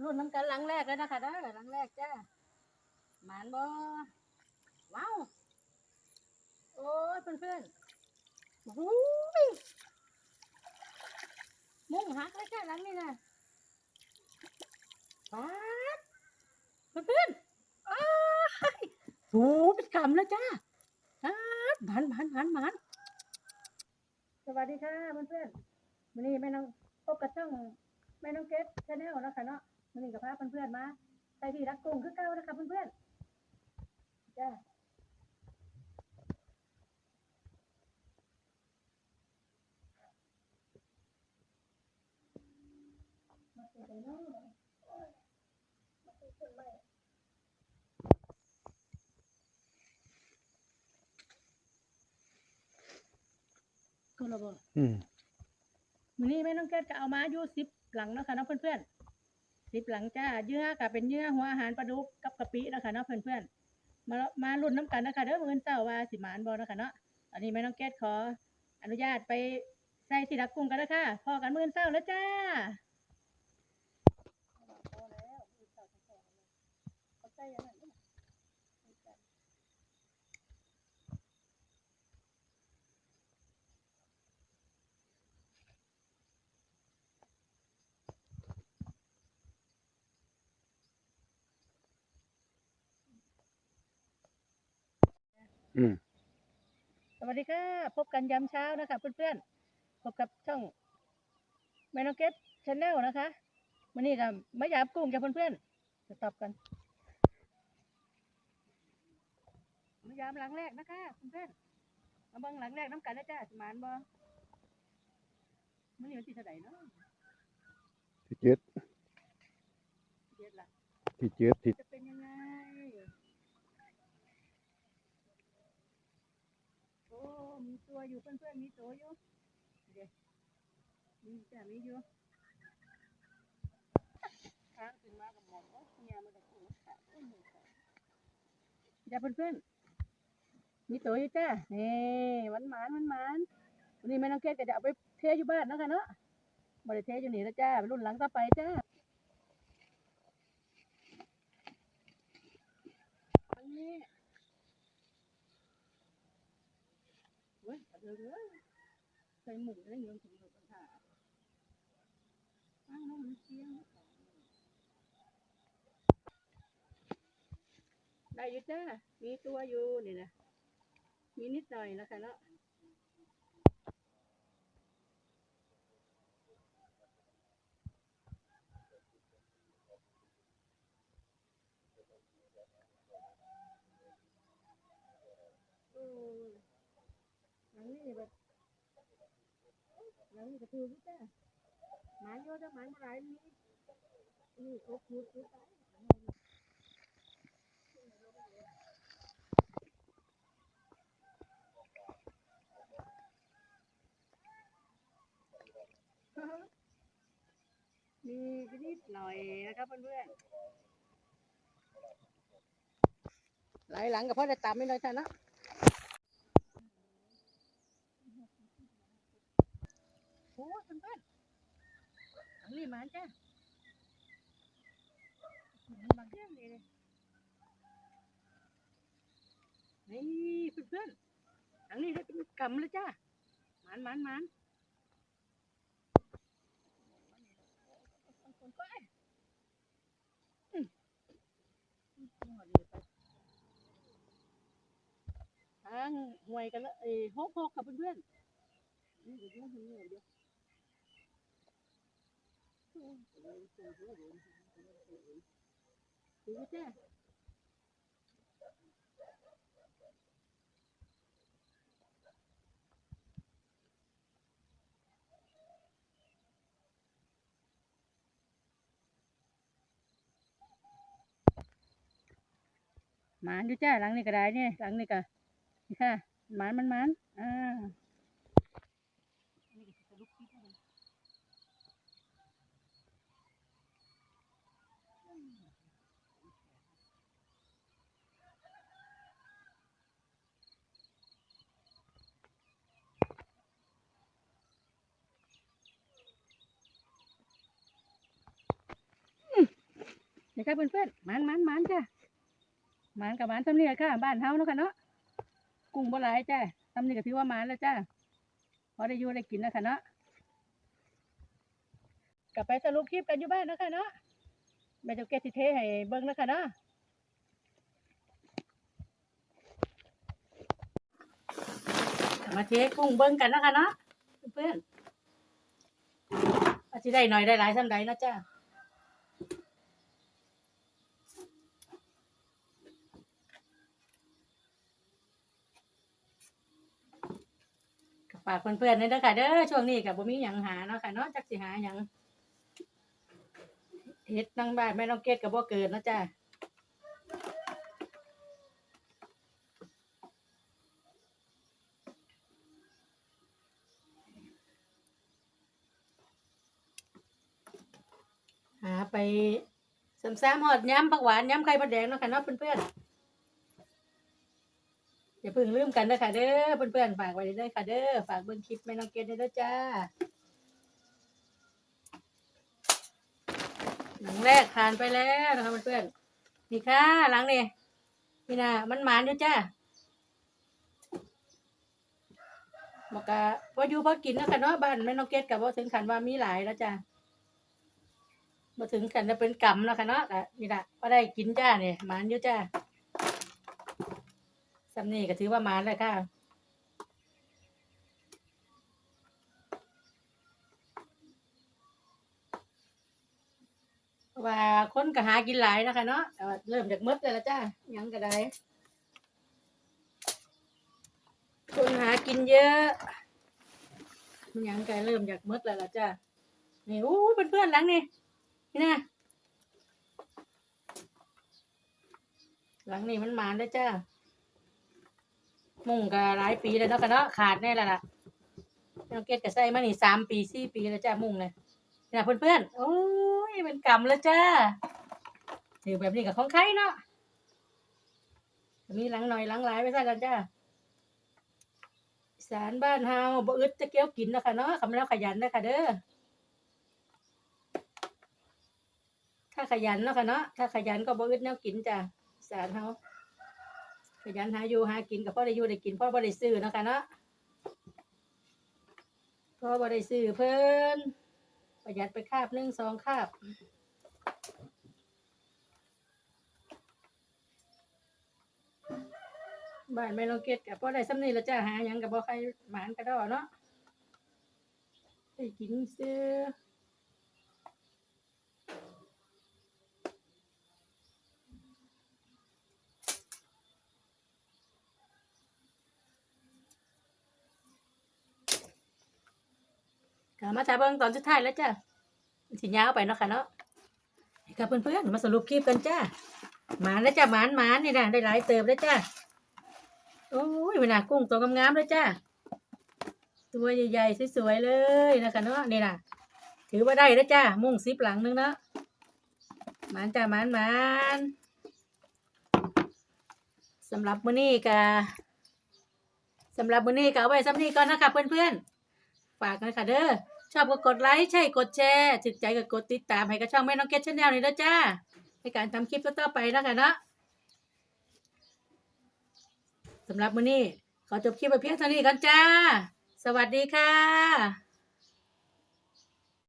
รุ่นน้ำกันหลังแรกเลยนะคะเด้อหลังแรกจ้าหมานบ่ว้าว โอ้ยเพื่อนๆโอ้ยมุ้งหักเลยจ้าหลังนี่นะป๊าดเพื่อนๆอ้ายสูเป็นกำแล้วจ้าป๊าดหมานหมานหมานหมานสวัสดีค่ะเพื่อนๆวันนี้แม่น้องพบกับช่องแม่น้องเกดชาแนลนะคะเนาะ วันนี้กับพาเพื่อนๆมาไปที่รักกุ้งคือเก่านะคะเพื่อนๆจ้าก็ระเบิดอืมวันนี้แม่น้องเกดก็เอามาอยู่สิบหลังเนาะค่ะเนาะเพื่อนๆ สิบหลังจ้าเยื่อกับเป็นเยื่อหัวอาหารปลาดุกกับกะปินะคะเนาะเพื่อนๆมามาลุ้นน้ำกันนะคะเด้อมื้อเช้าว่าสิหมานบอนะคะเนาะตอนนี้แม่น้องเกดขอ อนุญาตไปใส่สีรักกุ้งกันนะคะพอกันมื่อเช้าแล้วจ้า อืมสวัสดีค่ะ พบกันยามเช้านะคะเพื่อนๆ พบกับช่องแม่น้องเกดชาแนลนะคะวันนี้ก็มาหยาบกุ้งกับเพื่อนๆจะตอบกันมายามหลังแรกนะคะเพื่อนๆมาเบิ่งหลังแรกน้ำกันนะจ้าสมานบ่มันนี่วันที่เท่าไหร่เนาะที่เจ็ดเจ็ดละที่เจ็ดที่จะเป็นยังไงโอ้มีตัว อยู่เพื่อนๆมีตัวอยู่เดี๋ยวมีจ้ะมีอยู่ค้างขึ้นมากับหมอนโอ้เนี่ยมันจะกุ้งขาดโอ้ยหมูขาดจ้าเพื่อนๆมีตัวอยู่จ้านี่หวานหมานหวานหมานวันนี้แม่น้องเกดก็จะเอาไปเทอยู่บ้านนะคะเนาะบ่ได้เทอยู่นี่แล้วจ้ารุ่นหลังต่อไปจ้า อันนี้เว้ ยเอาเถอะเว้ยใส่หมูได้เงินถึงหกพันห้าอ้าวน้องมันเสียงได้อยู่จ้ามีตัวอยู่นี่นะมีนิดหน่อยนะคะเนาะอืม หลังนี้แบบหลังนี้ก็ถืออยู่จ้าหมานเยอะจ้าหมานเท่าไรนี่นี่ครบชุดชุดไปมีนิดหน่อยนะครับเพื่อนๆไหลหลังกับพ่อจะตามไม่น้อยท่านนะ อ้ยเพื่อนๆอันนี้มันจ้ะมันมาเที่ยงเลยเลยนี่เพื่อนๆอันนี้ได้เป็นกำเลยจ้ะมันมันมันอืมทางห่วยกันแล้วเอ้หกหกกับเพื่อนๆนี่เดี๋ยวเดี๋ยวเดี๋ยวเดี๋ยวดูจ้ะห มานอยู่จ้าหลังนี่ก็ได้เนี่ยหลังนี่ก็นี่ค่ะหมานมันหมานอ่า นี่ค่ะเพื่อนๆมันมันมันจ้ะมันกับมันซ้ำนี่ค่ะ บ้านเฮาเนาะค่ะเนาะกุ้งบ่หลายจ้ะซ้ำนี่ก็ถือว่ามันแล้วจ้ะพอได้อยู่ได้กินแล้วค่ะเนาะกลับไปสรุปคลิปกันอยู่บ้านนะค่ะเนาะแม่จ้าเกศสิเทให้เบิ่งแล้วค่ะเนาะมาเทกุ้งเบิ่งกันนะค่ะเนาะเพื่อนๆอาจสิได้หน่อยได้หลายซ้ำใดนะจ้ะ ฝากเพื่อนๆด้วยเด้อค่ะเด้อช่วงนี้กับบ่มีหยังหาเนาะค่ะเนาะจักสิหาหยังเฮ็ดนั่งบ้านแม่น้องเกดกับบ่เกิดเนาะจ้าหาไปซ้ำๆหอดย้ำผักหวานย้ำไข่มดแดงเนาะค่ะเนาะเพื่อนๆ เพิ่งลืมกันเด้อค่ะเด้อเพื่อนๆฝากไว้เด้อค่ะเด้อฝากเบิ่งคลิปแม่น้องเกดด้วยเด้อจ้าหลังแรกผ่านไปแล้วนะคะเพื่อนๆนี่ค่ะหลังนี่นี่นะมันหมานอยู่จ้าบอกกะพออยู่พอกินนะคะเนาะบ้านแม่น้องเกดกับว่าถึงขันว่ามีหลายแล้วจ้ามาถึงขันจะเป็นกรรมแล้วค่ะเนาะนี่ละก็ได้กินจ้าเนี่ยหมานอยู่จ้า สำนี่ก็ถือว่ามาแล้วค่ะเพราว่าคนก็หากินหลายนะคะเนาะเริ่มจากมดเลยละจ้ายังก็ได้คนหากินเยอะหยังก็เริ่มจากมดแล้วละจ้านี่อู้เพื่อนๆหลังนี่นี่นะหลังนี่มันมานแล้วจ้า มุ่งก็หลายปีแล้วเนาะกันเนาะขาดแน่แล้วล่ะน้องเกดก็ใส่มานี่สามปีสี่ปีแล้วจ้ามุ่งเลยนะเพื่อนๆโอ้ยเป็นกรรมแล้วจ้าถือแบบนี้กับของใครเนาะมีหลังหน่อยหลังหลายไปซะกันจ้าสารบ้านเฮาบ่อึดจะเกี้ยวกินนะคะเนาะคำแล้วขยันนะคะเด้อถ้าขยันเนาะค่ะเนาะถ้าขยันก็บ่อึดแนวกินจ้าสารเฮา ขยันหาอยู่หากินกับพ่อได้อยู่ได้กินพ่อบ่ได้ซื้อเนาะคะเนาะพ่อบ่ได้ซื้อเพิ่นประหยัดไปคาบหนึ่งสองคาบบ้านแม่ลองเก็ดกับพ่อได้สำนีแล้วจ้าหาหยังกับพ่อใครหมานกระดอเนาะได้กินซื้อ ก็มาถ่ายเบิ่งตอนสุดท้ายแล้วจ้ะสิยาวไปเนาะค่ะเนาะให้กับเพื่อนๆมาสรุปคลิปกันจ้าหมานแล้วจ้าหมานหมานนี่นะได้หลายเติบแล้วจ้าโอ้ยเวลากุ้งตัวงามๆเลยจ้าตัวใหญ่ๆสวยๆเลยนะคะเนาะนี่นะถือว่าได้แล้วจ้ามุ่งซิปหลังนึงเนาะหมานจ้าหมานหมานสำหรับมื้อนี้ก็สำหรับมื้อนี้ก็เอาไว้สำนี้ก่อนนะคะเพื่อนๆ ฝากกันค่ะเด้อชอบก็กดไลค์ใช่กดแชร์ถึกใจก็กดติดตามให้กับช่องแม่น้องเกดชาแนลนี่เด้อจ้าในการทำคลิปต่อๆไปนะคะเนาะสำหรับมื้อนี้ขอจบคลิปไปเพียงเท่านี้กันจ้า สวัสดีค่ะ